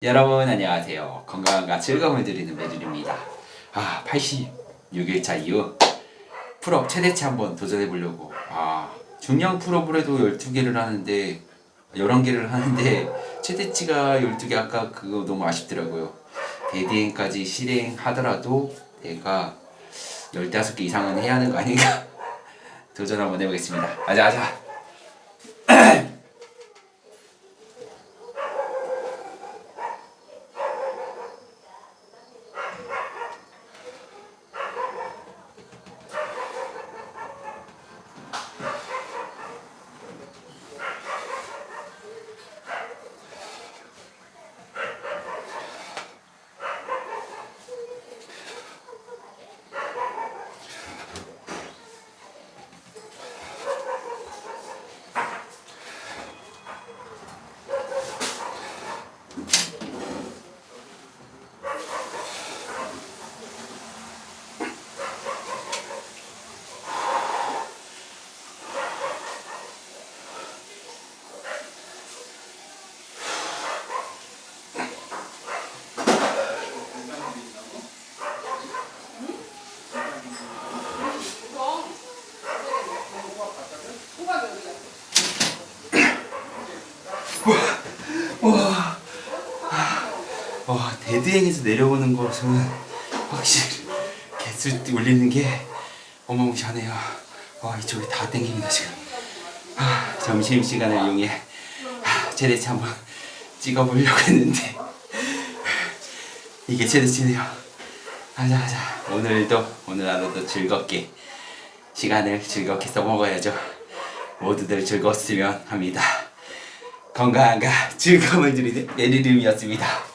여러분 안녕하세요. 건강과 즐거움을 드리는 메릴입니다. 아 86일차 이후 풀업 최대치 한번 도전해 보려고 아 중량 풀업을 해도 12개를 하는데 11개를 하는데 최대치가 12개 아까 그거 너무 아쉽더라고요. 대디행까지 실행하더라도 내가 15개 이상은 해야 하는 거 아닌가 도전 한번 해보겠습니다. 아자 아자 와 데드행에서 내려오는 것은 확실히 개수 올리는 게 어마무시하네요. 와 이쪽이 다 땡깁니다 지금. 아, 점심 시간을 이용해 아, 최대치 한번 찍어보려고 했는데 이게 최대치네요. 하자 하자 오늘도 오늘 하루도 즐겁게 시간을 즐겁게 써먹어야죠. 모두들 즐거웠으면 합니다. 건강과 즐거움을 드리는 메리름이었습니다.